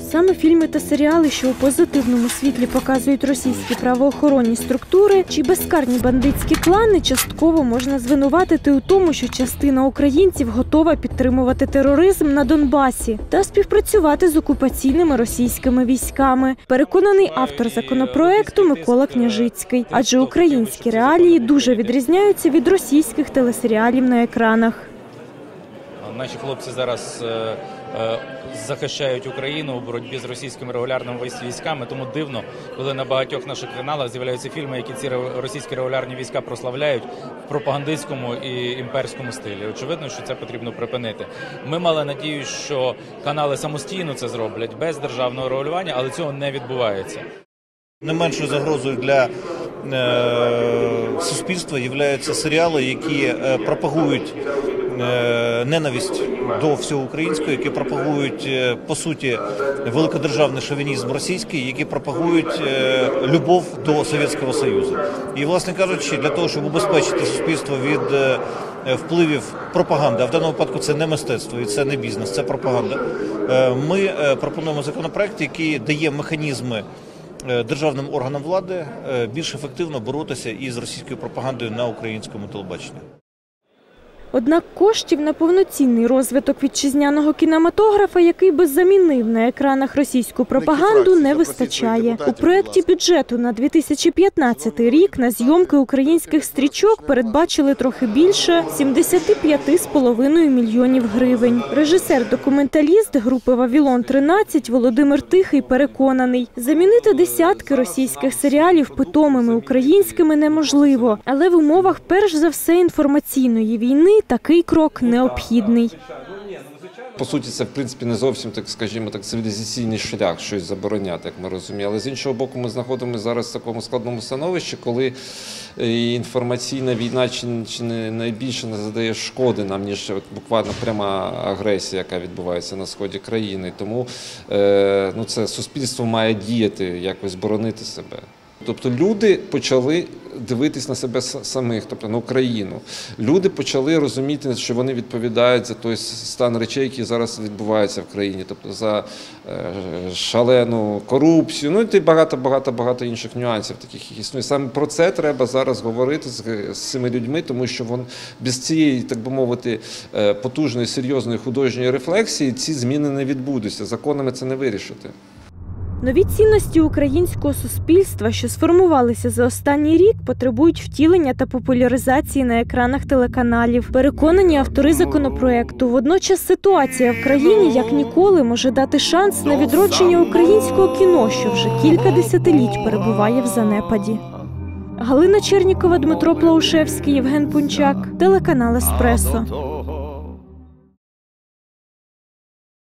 Саме фільми та серіали, що у позитивному світлі показують російські правоохоронні структури чи безкарні бандитські клани, частково можна звинуватити у тому, що частина українців готова підтримувати тероризм на Донбасі та співпрацювати з окупаційними російськими військами. Переконаний автор законопроекту Микола Княжицький, адже українські реалії дуже відрізняються від російських телесеріалів на екранах. Наші хлопці зараз е, захищають Україну у боротьбі з російськими регулярними військами. Тому дивно, коли на багатьох наших каналах з'являються фільми, які ці російські регулярні війська прославляють в пропагандистському і імперському стилі. Очевидно, що це потрібно припинити. Ми мали надію, що канали самостійно це зроблять без державного регулювання, але цього не відбувається. Не меншою загрозою для е, суспільства являються серіали, які е, пропагують е, ненависть до всього українського, які пропагують е, по суті великодержавний шовінізм російський, які пропагують е, любов до Совєтського Союзу. І, власне кажучи, для того, щоб убезпечити суспільство від е, впливів пропаганди, а в даному випадку це не мистецтво і це не бізнес, це пропаганда. е, Ми е, пропонуємо законопроект, який дає механізми е, державним органам влади е, більш ефективно боротися із російською пропагандою на українському телебаченні. Однак коштів на повноцінний розвиток вітчизняного кінематографа, який би замінив на екранах російську пропаганду, не вистачає. У проєкті бюджету на 2015 рік на зйомки українських стрічок передбачили трохи більше 75,5 мільйонів гривень. Режисер-документаліст групи Вавілон 13 Володимир Тихий переконаний, замінити десятки російських серіалів питомими українськими неможливо, але в умовах перш за все інформаційної війни такий крок необхідний. По суті, це в принципі не зовсім так, скажімо так, цивілізаційний шлях щось забороняти, як ми розуміємо. Але з іншого боку, ми знаходимося зараз в такому складному становищі, коли е, інформаційна війна чи, чи не найбільше не задає шкоди нам, ніж от буквально пряма агресія, яка відбувається на сході країни. Тому е, ну, це суспільство має діяти, якось боронити себе. Тобто люди почали дивитись на себе самих, тобто на Україну. Люди почали розуміти, що вони відповідають за той стан речей, які зараз відбуваються в країні, тобто за е, шалену корупцію, ну і багато, багато, багато інших нюансів, таких існує. Саме про це треба зараз говорити з, з цими людьми, тому що вон без цієї, так би мовити, е, потужної, серйозної художньої рефлексії ці зміни не відбудуться. Законами це не вирішити. Нові цінності українського суспільства, що сформувалися за останній рік, потребують втілення та популяризації на екранах телеканалів. Переконані автори законопроекту. Водночас ситуація в країні як ніколи може дати шанс на відродження українського кіно, що вже кілька десятиліть перебуває в занепаді. Галина Чернікова, Дмитро Плаушевський, Євген Пунчак, телеканал Еспресо.